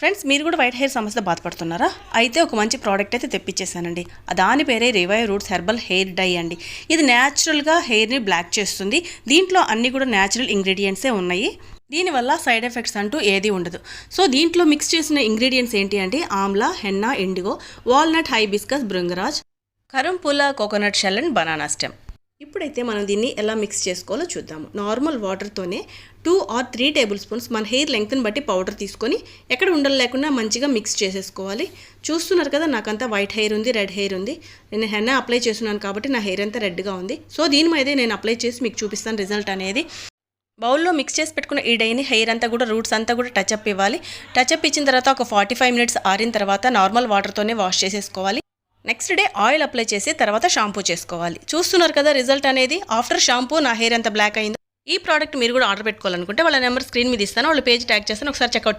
Friends మీరు కూడా white hair సమస్య బాధపడుతున్నారా? అయితే ఒక మంచి ప్రోడక్ట్ అయితే తెప్పించేశానండి. దాని పేరే revive roots herbal hair dye అండి. ఇది న్యాచురల్గా హెయిర్ని బ్లాక్ చేస్తుంది. దీంట్లో అన్ని కూడా న్యాచురల్ ఇంగ్రీడియంట్సే ఉన్నాయి. దీనివల్ల సైడ్ ఎఫెక్ట్స్ అంటూ ఏది ఉండదు. సో దీంట్లో మిక్స్ చేసిన ఇంగ్రీడియంట్స్ ఏంటి అంటే amla henna indigo walnut hibiscus bhringraj కరంపుల coconut shell and banana stem. ఇప్పుడైతే మనం దీన్ని ఎలా మిక్స్ చేసుకోవాలో చూద్దాము. నార్మల్ వాటర్తోనే two or three tablespoons మన హెయిర్ లెంగ్త్ని బట్టి పౌడర్ తీసుకొని ఎక్కడ ఉండలు లేకుండా మంచిగా మిక్స్ చేసేసుకోవాలి. చూస్తున్నారు కదా నాకంతా వైట్ హెయిర్ ఉంది రెడ్ హెయిర్ ఉంది. నేను హెన్నా అప్లై చేస్తున్నాను కాబట్టి నా హెయిర్ అంతా రెడ్గా ఉంది. సో దీని మీదే నేను అప్లై చేసి మీకు చూపిస్తాను రిజల్ట్ అనేది. బౌల్లో మిక్స్ చేసి పెట్టుకున్న ఈ డైని హెయిర్ అంతా కూడా రూట్స్ అంతా కూడా టచ్ అప్ ఇవ్వాలి. టచ్ అప్ ఇచ్చిన తర్వాత ఒక ఫార్టీ ఫైవ్ మినిట్స్ ఆరిన తర్వాత నార్మల్ వాటర్తోనే వాష్ చేసేసుకోవాలి. నెక్స్ట్ డే ఆయిల్ అప్లై చేసి తర్వాత షాంపూ చేసుకోవాలి. చూస్తున్నారు కదా రిజల్ట్ అనేది? ఆఫ్టర్ షాంపూ నా హెయిర్ ఎంత బ్లాక్ అయిందో. ఈ ప్రోడక్ట్ మీరు కూడా ఆర్డర్ పెట్టుకోవాలనుకుంటే వాళ్ళ నెంబర్ స్క్రీన్ మీద ఇస్తాను. వాళ్ళ పేజ్ ట్యాగ్ చేస్తాను. ఒకసారి చెక్అవుట్ చేయండి.